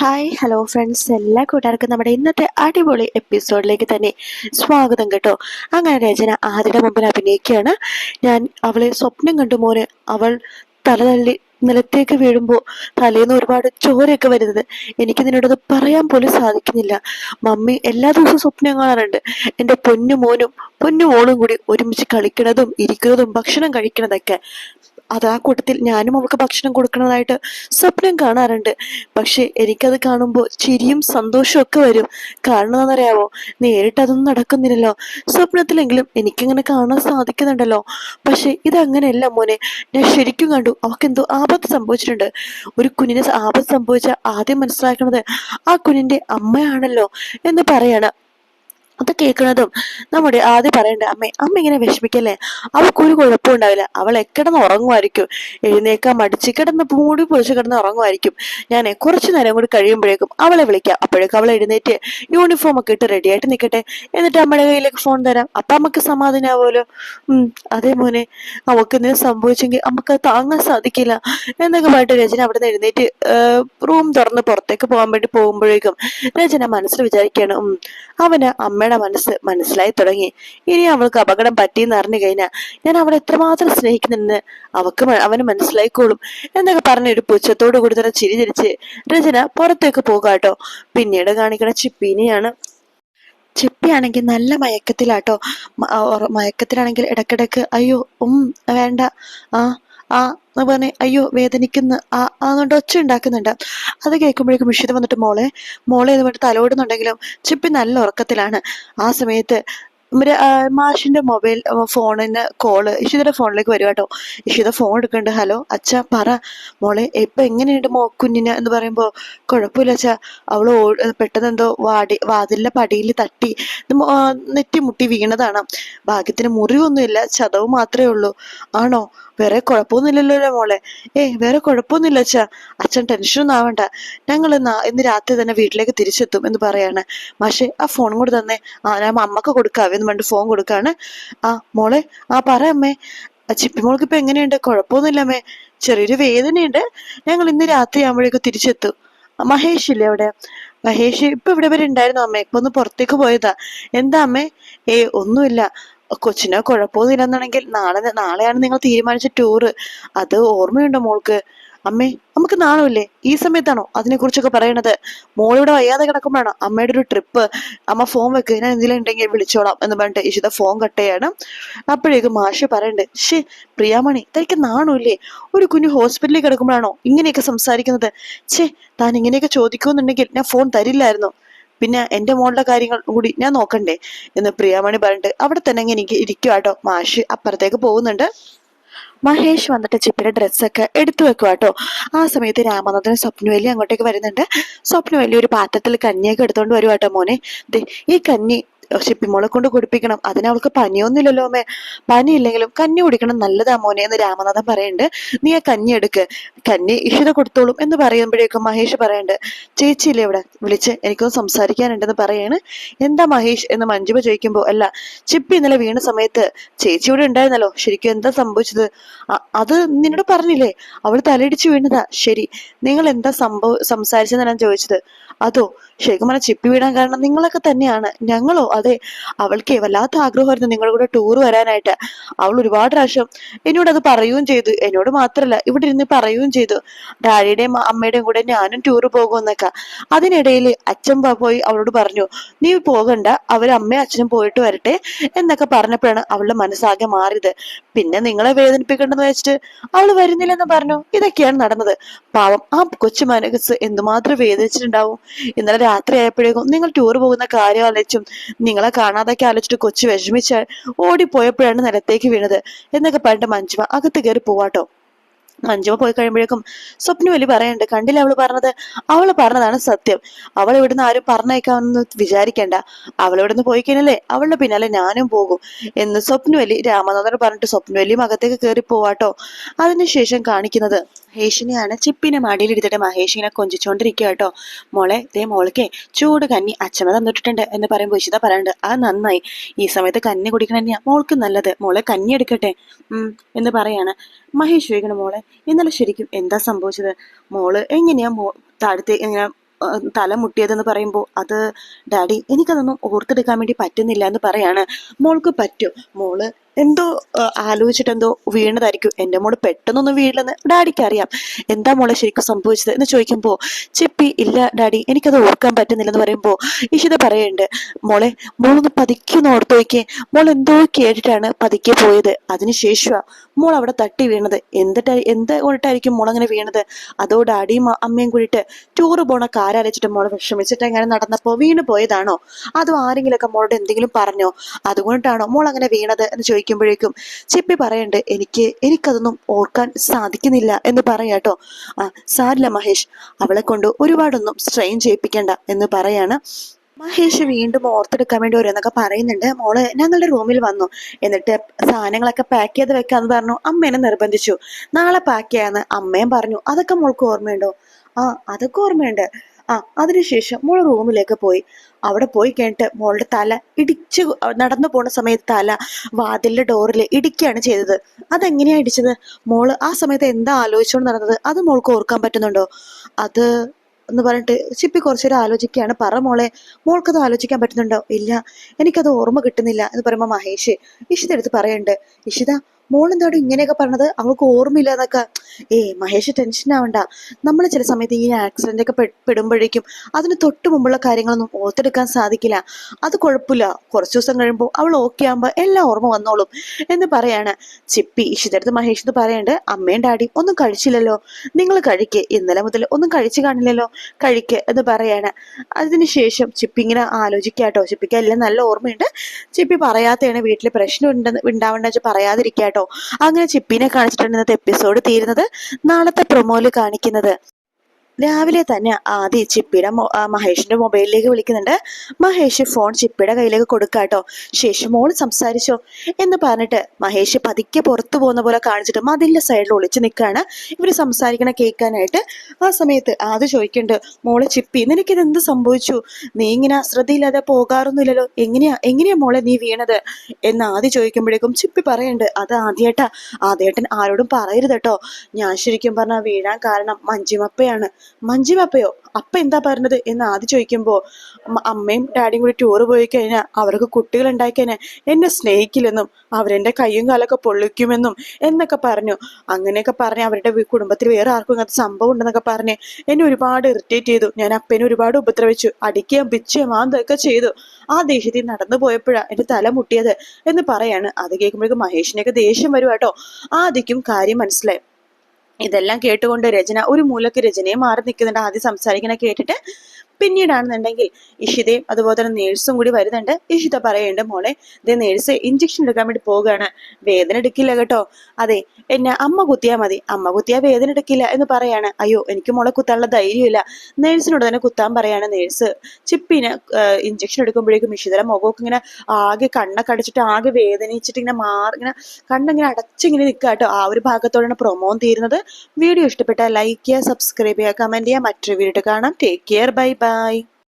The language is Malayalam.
ഹായ് ഹലോ ഫ്രണ്ട്സ് എല്ലാ കൂട്ടുകാർക്കും നമ്മുടെ ഇന്നത്തെ അടിപൊളി എപ്പിസോഡിലേക്ക് തന്നെ സ്വാഗതം കേട്ടോ. അങ്ങനെ രചന ആദ്യയുടെ മുമ്പിൽ അഭിനയിക്കുകയാണ്. ഞാൻ അവളെ സ്വപ്നം കണ്ടു മോന്. അവൾ തലതള്ളി നിലത്തേക്ക് വീഴുമ്പോൾ തലേന്ന് ഒരുപാട് ചോരയൊക്കെ വരുന്നത് എനിക്ക് നിന്നോടത് പറയാൻ പോലും സാധിക്കുന്നില്ല. മമ്മി എല്ലാ ദിവസവും സ്വപ്നം കാണാറുണ്ട്. എന്റെ പൊന്നു മോനും പൊന്നു മോളും കൂടി ഒരുമിച്ച് കളിക്കണതും ഇരിക്കുന്നതും ഭക്ഷണം കഴിക്കണതൊക്കെ അത് ആ കൂട്ടത്തിൽ ഞാനും അവൾക്ക് ഭക്ഷണം കൊടുക്കുന്നതായിട്ട് സ്വപ്നം കാണാറുണ്ട്. പക്ഷെ എനിക്കത് കാണുമ്പോൾ ചിരിയും സന്തോഷവും ഒക്കെ വരും. കാരണം നേരിട്ട് അതൊന്നും നടക്കുന്നില്ലല്ലോ. സ്വപ്നത്തിലെങ്കിലും എനിക്കിങ്ങനെ കാണാൻ സാധിക്കുന്നുണ്ടല്ലോ. പക്ഷെ ഇതങ്ങനെയല്ല മോനെ. ഞാൻ ശരിക്കും കണ്ടു അവൾക്ക് എന്തോ ആപത്ത് സംഭവിച്ചിട്ടുണ്ട്. ഒരു കുഞ്ഞിന് ആപത്ത് സംഭവിച്ച ആദ്യം മനസ്സിലാക്കുന്നത് ആ കുഞ്ഞിന്റെ അമ്മയാണല്ലോ എന്ന് പറയാണ്. അത് കേൾക്കുന്നതും നമ്മുടെ ആദ്യം പറയണ്ട അമ്മ അമ്മ ഇങ്ങനെ വിഷമിക്കല്ലേ? അവൾക്ക് ഒരു കുഴപ്പം ഉണ്ടാവില്ല. അവൾ എക്കിടന്ന് ഉറങ്ങുമായിരിക്കും. എഴുന്നേക്കാൻ മടിച്ച് കിടന്ന് മൂടി പൊളിച്ച് കിടന്ന് ഉറങ്ങുമായിരിക്കും. ഞാൻ കുറച്ചു നേരം കൂടി കഴിയുമ്പോഴേക്കും അവളെ വിളിക്കാം. അപ്പോഴേക്കും അവൾ എഴുന്നേറ്റ് യൂണിഫോം ഒക്കെ ഇട്ട് റെഡി ആയിട്ട് നിൽക്കട്ടെ എന്നിട്ട് അമ്മയുടെ കയ്യിലേക്ക് ഫോൺ തരാം. അപ്പൊ അമ്മയ്ക്ക് സമാധാനാവുമല്ലോ. ഉം അതേ മോനെ. അവൾക്ക് എന്തെങ്കിലും സംഭവിച്ചെങ്കിൽ നമുക്ക് താങ്ങാൻ സാധിക്കില്ല. എന്നൊക്കെ പറഞ്ഞിട്ട് രചന അവിടെ നിന്ന് എഴുന്നേറ്റ് റൂം തുറന്ന് പുറത്തേക്ക് പോകാൻ വേണ്ടി പോകുമ്പോഴേക്കും രചന മനസ്സിൽ വിചാരിക്കുകയാണ് ഉം അവന് അമ്മയുടെ മനസ്സ് മനസ്സിലായി തുടങ്ങി. ഇനി അവൾക്ക് അപകടം പറ്റിയെന്ന് അറിഞ്ഞു കഴിഞ്ഞാൽ ഞാൻ അവളെ എത്രമാത്രം സ്നേഹിക്കുന്നെന്ന് അവക്ക് അവന് മനസ്സിലായിക്കോളും എന്നൊക്കെ പറഞ്ഞ ഒരു പുച്ഛത്തോടു കൂടി തന്നെ ചിരി ചിരിച്ച് രചന പുറത്തേക്ക് പോകാട്ടോ പിന്നീട് കാണിക്കണ ചിപ്പീനെയാണ്. ചിപ്പിയാണെങ്കിൽ നല്ല മയക്കത്തിലാട്ടോ. മയക്കത്തിലാണെങ്കിൽ ഇടക്കിടക്ക് അയ്യോ ഉം വേണ്ട. ആ ആ എന്ന് പറഞ്ഞ് അയ്യോ വേദനിക്കുന്ന. ആ ആന്നുകൊണ്ട് ഒച്ച ഉണ്ടാക്കുന്നുണ്ട്. അത് കേൾക്കുമ്പോഴേക്കും ഇഷിത വന്നിട്ട് മോളെ മോളെ എന്ന് പറഞ്ഞിട്ട് തലോടുന്നുണ്ടെങ്കിലും ചിപ്പി നല്ല ഉറക്കത്തിലാണ്. ആ സമയത്ത് മാഷിന്റെ മൊബൈൽ ഫോണിന് കോൾ ഇഷിതയുടെ ഫോണിലേക്ക് വരും കേട്ടോ. ഇഷിത ഫോൺ എടുക്കണ്ട് ഹലോ അച്ഛ പറ. മോളെ ഇപ്പൊ എങ്ങനെയുണ്ട് മോ കുഞ്ഞിന്? എന്ന് പറയുമ്പോ കുഴപ്പമില്ല അച്ഛ. അവൾ പെട്ടെന്ന് എന്തോ വാടി വാതിലിന്റെ പടിയിൽ തട്ടി നെറ്റി മുട്ടി വീണതാണ്. ഭാഗ്യത്തിന് മുറിവൊന്നുമില്ല ചതവ് മാത്രമേ ഉള്ളൂ. ആണോ? വേറെ കുഴപ്പമൊന്നുമില്ലല്ലോ മോളെ? ഏ വേറെ കുഴപ്പമൊന്നുമില്ല അച്ഛാ. അച്ഛൻ ടെൻഷനൊന്നും ആവണ്ട. ഞങ്ങൾ ഇന്ന് രാത്രി തന്നെ വീട്ടിലേക്ക് തിരിച്ചെത്തും എന്ന് പറയാണ്. മാഷെ ആ ഫോൺ കൂടെ തന്നെ. ആ ഞാൻ അമ്മയ്ക്ക് കൊടുക്കാവേ എന്ന് പറഞ്ഞിട്ട് ഫോൺ കൊടുക്കാണ്. ആ മോളെ ആ പറ അമ്മേ. ചിപ്പി മോൾക്ക് ഇപ്പൊ എങ്ങനെയുണ്ട്? കുഴപ്പമൊന്നുമില്ല അമ്മേ. ചെറിയൊരു വേദനയുണ്ട്. ഞങ്ങൾ ഇന്ന് രാത്രി ആകുമ്പോഴേക്കും തിരിച്ചെത്തും. മഹേഷ് ഇല്ലേ അവിടെ? മഹേഷ് ഇപ്പൊ ഇവിടെ വരെ ഉണ്ടായിരുന്നു അമ്മേ. ഇപ്പൊ ഒന്ന് പുറത്തേക്ക് പോയതാ. എന്താ അമ്മേ? ഏ ഒന്നുമില്ല. കൊച്ചിന് കുഴപ്പമൊന്നുമില്ലെന്നാണെങ്കിൽ നാളെ നാളെയാണ് നിങ്ങൾ തീരുമാനിച്ച ടൂറ് അത് ഓർമ്മയുണ്ടോ മോൾക്ക്? അമ്മേ നമുക്ക് നാണമില്ലേ ഈ സമയത്താണോ അതിനെ കുറിച്ചൊക്കെ പറയണത്? മോളിവിടെ വയ്യാതെ കിടക്കുമ്പോഴാണ് അമ്മയുടെ ഒരു ട്രിപ്പ് അമ്മ ഫോൺ വെക്ക് ഞാൻ എന്തെങ്കിലും ഉണ്ടെങ്കിൽ വിളിച്ചോളാം എന്ന് പറഞ്ഞിട്ട് ഇഷിത ഫോൺ കട്ട് ചെയ്യാണ്. അപ്പോഴേക്കും മാഷി പറയണ്ട് ഷേ പ്രിയാമണി തനിക്ക് നാണമില്ലേ ഒരു കുഞ്ഞു ഹോസ്പിറ്റലിൽ കിടക്കുമ്പോഴാണോ ഇങ്ങനെയൊക്കെ സംസാരിക്കുന്നത്? ഛേ താൻ ഇങ്ങനെയൊക്കെ ചോദിക്കുമെന്നുണ്ടെങ്കിൽ ഞാൻ ഫോൺ തരില്ലായിരുന്നു. പിന്നെ എന്റെ മോളുടെ കാര്യങ്ങൾ കൂടി ഞാൻ നോക്കണ്ടേ? എന്ന് പ്രിയാമണി പറഞ്ഞിട്ട് അവിടെ തന്നെ ഇങ്ങനെ ഇരിക്കുവാട്ടോ മാഷി അപ്പുറത്തേക്ക് പോകുന്നുണ്ട്. മഹേഷ് വന്നിട്ട് ചിപ്പിയുടെ ഡ്രസ്സൊക്കെ എടുത്തു വെക്കുക കേട്ടോ. ആ സമയത്ത് രാമനാഥനും സ്വപ്നവല്ലി അങ്ങോട്ടേക്ക് വരുന്നുണ്ട്. സ്വപ്നവല്ലി ഒരു പാത്രത്തിൽ കഞ്ഞിയൊക്കെ എടുത്തോണ്ട് വരുവാട്ടോ മോനെ. ഈ കഞ്ഞി ചിപ്പിമോളെ കൊണ്ട് കുടിപ്പിക്കണം. അതിനവൾക്ക് പനിയൊന്നുമില്ലല്ലോ അമ്മേ. പനി ഇല്ലെങ്കിലും കഞ്ഞി കുടിക്കണം നല്ലതാ മോനെ എന്ന് രാമനാഥൻ പറയുന്നുണ്ട്. നീ ആ കഞ്ഞി എടുക്ക്. കഞ്ഞി ഇഷിത കൊടുത്തോളും എന്ന് പറയുമ്പോഴേക്കും മഹേഷ് പറയുന്നുണ്ട് ചേച്ചിയില്ലേ ഇവിടെ? വിളിച്ച് എനിക്കൊന്ന് സംസാരിക്കാനുണ്ടെന്ന് പറയാണ്. എന്താ മഹേഷ്? എന്ന് മഞ്ജുബ ചോദിക്കുമ്പോൾ അല്ല ചിപ്പി ഇന്നലെ വീണ സമയത്ത് ചേച്ചി ഇവിടെ ഉണ്ടായിരുന്നല്ലോ. ശരിക്കും എന്താ സംഭവിച്ചത്? അത് നിന്നോട് പറഞ്ഞില്ലേ? അവൾ തലയിടിച്ച് വീണതാ. ശരി നിങ്ങൾ എന്താ സംഭവം സംസാരിച്ചെന്ന് ഞാൻ ചോദിച്ചത്. അതോ ശരിക്കും പറഞ്ഞാൽ ചിപ്പി വീണാൻ കാരണം നിങ്ങളൊക്കെ തന്നെയാണ്. ഞങ്ങളോ അതെ അവൾക്ക് വല്ലാത്ത ആഗ്രഹമായിരുന്നു നിങ്ങളുടെ കൂടെ ടൂർ വരാനായിട്ട്. അവൾ ഒരുപാട് പ്രാവശ്യം എന്നോട് അത് പറയുകയും ചെയ്തു. എന്നോട് മാത്രല്ല ഇവിടെ ഇരുന്ന് പറയുകയും ചെയ്തു. ഡാഡിയുടെയും അമ്മയുടെയും കൂടെ ഞാനും ടൂർ പോകുമെന്നൊക്കെ. അതിനിടയിൽ അച്ഛൻ പോയി അവളോട് പറഞ്ഞു നീ പോകണ്ട അവർ അമ്മയും അച്ഛനും പോയിട്ട് വരട്ടെ എന്നൊക്കെ പറഞ്ഞപ്പോഴാണ് അവളുടെ മനസ്സാകെ മാറിയത്. പിന്നെ നിങ്ങളെ വേദനിപ്പിക്കണ്ടെന്ന് വെച്ചിട്ട് അവൾ വരുന്നില്ലെന്ന് പറഞ്ഞു. ഇതൊക്കെയാണ് നടന്നത്. പാവം ആ കൊച്ചു മനസ്സ് എന്തുമാത്രം വേദനിച്ചിട്ടുണ്ടാവും. ഇന്നലെ രാത്രി ആയപ്പോഴേക്കും നിങ്ങൾ ടൂർ പോകുന്ന കാര്യം ആലോചിച്ചും നിങ്ങളെ കാണാതൊക്കെ ആലോചിച്ചിട്ട് കൊച്ചു വിഷമിച്ച് ഓടിപ്പോയപ്പോഴാണ് നിലത്തേക്ക് വീണത്. എന്നൊക്കെ പറഞ്ഞിട്ട് മഞ്ജുമ അകത്ത് കയറി പോവാട്ടോ. മഞ്ജുമ പോയി കഴിയുമ്പോഴേക്കും സ്വപ്നവലി പറയുന്നുണ്ട് കണ്ടില്ല അവൾ പറഞ്ഞത്. അവൾ പറഞ്ഞതാണ് സത്യം. അവൾ ഇവിടുന്ന് ആരും പറഞ്ഞേക്കാമെന്ന് വിചാരിക്കണ്ട. അവൾ ഇവിടുന്ന് പോയി കഴിഞ്ഞാലേ അവളുടെ പിന്നാലെ ഞാനും പോകും. എന്ന് സ്വപ്നവലി രാമനാഥൻ പറഞ്ഞിട്ട് സ്വപ്നവലിയും അകത്തേക്ക് കയറി പോവാട്ടോ. അതിനുശേഷം കാണിക്കുന്നത് മഹേഷിനെയാണ് ചിപ്പിനെ മടിയിൽ എടുത്തിട്ട് മഹേഷ് ഇങ്ങനെ കൊഞ്ചിച്ചോണ്ടിരിക്കുക കേട്ടോ മോളെ ദേ മോൾക്കേ ചൂട് കന്നി അച്ഛമ്മ തന്നിട്ടുണ്ട് എന്ന് പറയുമ്പോൾ ഇഷിത പറയുന്നുണ്ട് ആ നന്നായി. ഈ സമയത്ത് കന്നി കുടിക്കണ മോൾക്ക് നല്ലത്. മോളെ കന്നി എടുക്കട്ടെ. എന്ന് പറയാണ്. മഹേഷ് ചോദിക്കണം മോളെ ഇന്നലെ ശരിക്കും എന്താ സംഭവിച്ചത്? മോൾ എങ്ങനെയാ മോ താഴത്തെ എങ്ങനെ തല മുട്ടിയതെന്ന് പറയുമ്പോൾ അത് ഡാഡി എനിക്കതൊന്നും ഓർത്തെടുക്കാൻ വേണ്ടി പറ്റുന്നില്ല എന്ന് പറയാണ്. മോൾക്ക് പറ്റും. മോൾ എന്തോ ആലോചിച്ചിട്ട് എന്തോ വീണതായിരിക്കും. എന്റെ മോൾ പെട്ടെന്നൊന്നും വീഴില്ലെന്ന് ഡാഡിക്ക് അറിയാം. എന്താ മോളെ ശരിക്കും സംഭവിച്ചത് എന്ന് ചോദിക്കുമ്പോൾ ചെപ്പി ഇല്ല ഡാഡി എനിക്കത് ഓർക്കാൻ പറ്റുന്നില്ലെന്ന് പറയുമ്പോൾ ഇഷിത പറയുന്നുണ്ട് മോളെ മോളൊന്ന് പതുക്കിയൊന്ന് ഓർത്ത് നോക്കിയേ. മോൾ എന്തോ കേട്ടിട്ടാണ് പതുക്കെ പോയത്. അതിനുശേഷമാണ് മോൾ അവിടെ തട്ടി വീണത്. എന്തിട്ടാ എന്ത് കൊണ്ടിട്ടായിരിക്കും മോൾ അങ്ങനെ വീണത്? അതോ ഡാഡിയും അമ്മയും കൂടിയിട്ട് ടൂറ് പോണ കാരാലിച്ചിട്ട് മോളെ വിഷമിച്ചിട്ട് അങ്ങനെ നടന്നപ്പോൾ വീണ് പോയതാണോ? അതോ ആരെങ്കിലുമൊക്കെ മോളോട് എന്തെങ്കിലും പറഞ്ഞോ? അതുകൊണ്ടാണോ മോൾ അങ്ങനെ വീണത് എന്ന് ചോദിക്കുമ്പോഴേക്കും ചിപ്പി പറയണ്ട് എനിക്ക് എനിക്കതൊന്നും ഓർക്കാൻ സാധിക്കുന്നില്ല എന്ന് പറയാട്ടോ ആ സാരില്ല മഹേഷ് അവളെ കൊണ്ട് ഒരുപാടൊന്നും സ്ട്രെയിൻ ചെയ്യിപ്പിക്കണ്ട എന്ന് പറയാണ്. മഹേഷ് വീണ്ടും ഓർത്തെടുക്കാൻ വേണ്ടി ഓരോന്നൊക്കെ പറയുന്നുണ്ട്. മോൾ ഞങ്ങളുടെ റൂമിൽ വന്നു. എന്നിട്ട് സാധനങ്ങളൊക്കെ പാക്ക് ചെയ്ത് വെക്കാന്ന് പറഞ്ഞു. അമ്മേനെ നിർബന്ധിച്ചു. നാളെ പാക്ക് ചെയ്യാന്ന് അമ്മയും പറഞ്ഞു. അതൊക്കെ മോൾക്ക് ഓർമ്മയുണ്ടോ? ആ അതൊക്കെ ഓർമ്മയുണ്ട്. ആ അതിനുശേഷം മോൾ റൂമിലേക്ക് പോയി. അവിടെ പോയി കഴിഞ്ഞിട്ട് മോളുടെ തല ഇടിച്ച് നടന്നു പോണ സമയത്ത് തല വാതിലിന്റെ ഡോറിൽ ഇടിക്കുകയാണ് ചെയ്തത്. അതെങ്ങനെയാ ഇടിച്ചത്? മോൾ ആ സമയത്ത് എന്താ ആലോചിച്ചുകൊണ്ട് നടന്നത്? അത് മോൾക്ക് ഓർക്കാൻ പറ്റുന്നുണ്ടോ? അത് എന്ന് പറഞ്ഞിട്ട് ചിപ്പി കുറച്ചേരം ആലോചിക്കുകയാണ്. പറ മോളെ മോൾക്കത് ആലോചിക്കാൻ പറ്റുന്നുണ്ടോ? ഇല്ല എനിക്കത് ഓർമ്മ കിട്ടുന്നില്ല എന്ന് പറയുമ്പോൾ മഹേഷ് ഇഷിത എടുത്ത് പറയുന്നുണ്ട് ഇഷിത മോൾ എന്താടോ ഇങ്ങനെയൊക്കെ പറഞ്ഞത്? അവൾക്ക് ഓർമ്മയില്ല എന്നൊക്കെ. ഏ മഹേഷ് ടെൻഷൻ ആവണ്ട. നമ്മൾ ചില സമയത്ത് ഈ ആക്സിഡന്റ് ഒക്കെ പെടുമ്പോഴേക്കും അതിന് തൊട്ട് മുമ്പുള്ള കാര്യങ്ങളൊന്നും ഓർത്തെടുക്കാൻ സാധിക്കില്ല. അത് കുഴപ്പമില്ല. കുറച്ച് ദിവസം കഴിയുമ്പോൾ അവൾ ഓക്കെ ആകുമ്പോൾ എല്ലാം ഓർമ്മ വന്നോളും എന്ന് പറയാണ്. ചിപ്പി ഇഷിതടുത്ത് മഹേഷ് എന്ന് പറയണ്ട് അമ്മയും ഡാഡി ഒന്നും കഴിച്ചില്ലല്ലോ. നിങ്ങൾ കഴിക്ക്. ഇന്നലെ മുതൽ ഒന്നും കഴിച്ചു കാണില്ലല്ലോ. കഴിക്ക് എന്ന് പറയാണ്. അതിനുശേഷം ചിപ്പി ഇങ്ങനെ ആലോചിക്കാട്ടോ. ചിപ്പിക്ക് എല്ലാം നല്ല ഓർമ്മയുണ്ട്. ചിപ്പി പറയാത്തതാണ് വീട്ടിൽ പ്രശ്നം ഉണ്ടെന്ന് ഉണ്ടാവണ്ട വെച്ച് പറയാതിരിക്കാട്ടോ. അങ്ങനെ ചിപ്പിനെ കാണിച്ചിട്ടാണ് ഇന്നത്തെ എപ്പിസോഡ് തീരുന്നത്. നാളത്തെ പ്രൊമോയിൽ കാണിക്കുന്നത്. രാവിലെ തന്നെ ആദ്യ ചിപ്പിട മഹേഷിന്റെ മൊബൈലിലേക്ക് വിളിക്കുന്നുണ്ട്. മഹേഷ് ഫോൺ ചിപ്പിയുടെ കയ്യിലേക്ക് കൊടുക്കാട്ടോ ശേഷം മോൾ സംസാരിച്ചോ? എന്ന് പറഞ്ഞിട്ട് മഹേഷ് പതുക്കെ പുറത്തു പോകുന്ന പോലെ കാണിച്ചിട്ട് മതിലിന്റെ സൈഡിൽ ഒളിച്ചു നിൽക്കുകയാണ് ഇവർ സംസാരിക്കണ കേൾക്കാനായിട്ട്. ആ സമയത്ത് ആദ്യം ചോദിക്കുന്നുണ്ട് മോളെ ചിപ്പി നിനക്കിത് എന്ത് സംഭവിച്ചു? നീ ഇങ്ങനെ ശ്രദ്ധയില്ലാതെ പോകാറൊന്നുമില്ലല്ലോ. എങ്ങനെയാ എങ്ങനെയാ മോളെ നീ വീണത്? എന്ന് ആദ്യം ചോദിക്കുമ്പോഴേക്കും ചിപ്പി പറയണ്ട് അത് ആദ്യേട്ടാ. ആദ്യേട്ടൻ ആരോടും പറയരുത് കേട്ടോ ഞാൻ ശരിക്കും പറഞ്ഞാൽ വീഴാൻ കാരണം മഞ്ജുമപ്പയാണ് മഞ്ജുമപ്പയോ അപ്പ എന്താ പറഞ്ഞത് എന്ന് ആദ്യം ചോദിക്കുമ്പോൾ അമ്മയും ഡാഡിയും കൂടി ടൂറ് പോയി കഴിഞ്ഞാൽ അവർക്ക് കുട്ടികൾ ഉണ്ടായി കഴിഞ്ഞാൽ എന്നെ സ്നേഹിക്കില്ലെന്നും അവരെന്റെ കൈയും കാലൊക്കെ പൊള്ളിക്കുമെന്നും എന്നൊക്കെ പറഞ്ഞു. അങ്ങനെയൊക്കെ പറഞ്ഞ് അവരുടെ കുടുംബത്തിൽ വേറെ ആർക്കും ഇങ്ങനത്തെ സംഭവം ഉണ്ടെന്നൊക്കെ പറഞ്ഞ് എന്നെ ഒരുപാട് ഇറിറ്റേറ്റ് ചെയ്തു. ഞാൻ അപ്പനെ ഒരുപാട് ഉപദ്രവിച്ചു. അടിക്കുകയും പിച്ചുകയും മാന്തൊക്കെ ചെയ്തു. ആ ദേഷ്യത്തിൽ നടന്നു പോയപ്പോഴാണ് എന്റെ തല മുട്ടിയത് എന്ന് പറയാണ്. അത് കേൾക്കുമ്പോഴേക്കും മഹേഷിനെയൊക്കെ ദേഷ്യം വരുവാട്ടോ ആദ്യം കാര്യം മനസ്സിലായി. ഇതെല്ലാം കേട്ടുകൊണ്ട് രചന ഒരു മൂലക്ക് രചനയെ മാറി നിൽക്കുന്നുണ്ട്. ആദ്യം സംസാരിക്കണ കേട്ടിട്ട് പിന്നീടാണെന്നുണ്ടെങ്കിൽ ഇഷിതയും അതുപോലെ തന്നെ നേഴ്സും കൂടി വരുന്നുണ്ട്. ഇഷിത പറയുന്നുണ്ട് മോളെ ഇതേ നേഴ്സ് ഇഞ്ചക്ഷൻ എടുക്കാൻ വേണ്ടി പോവുകയാണ്. വേദന എടുക്കില്ല കേട്ടോ. അതെ എന്നെ അമ്മ കുത്തിയാ മതി. അമ്മ കുത്തിയാ വേദന എടുക്കില്ല എന്ന് പറയാണ്. അയ്യോ എനിക്ക് മോളെ കുത്താനുള്ള ധൈര്യമില്ല. നേഴ്സിനോട് തന്നെ കുത്താൻ പറയാണ് നേഴ്സ്. ചിപ്പിന് ഇഞ്ചക്ഷൻ എടുക്കുമ്പോഴേക്കും ഇഷിതയുടെ മുഖമൊക്കെ ഇങ്ങനെ ആകെ കണ്ണൊക്കെ അടിച്ചിട്ട് ആകെ വേദനിച്ചിട്ട് ഇങ്ങനെ മാറി ഇങ്ങനെ കണ്ണിങ്ങനെ അടച്ചിങ്ങനെ നിൽക്കുക കേട്ടോ. ആ ഒരു ഭാഗത്തോടാണ് പ്രൊമോ തീരുന്നത്. വീഡിയോ ഇഷ്ടപ്പെട്ടാൽ ലൈക്ക് ചെയ്യുക സബ്സ്ക്രൈബ് ചെയ്യുക കമന്റ് ചെയ്യുക. മറ്റൊരു വീഡിയോ കാണാം. Take care bye bye Bye.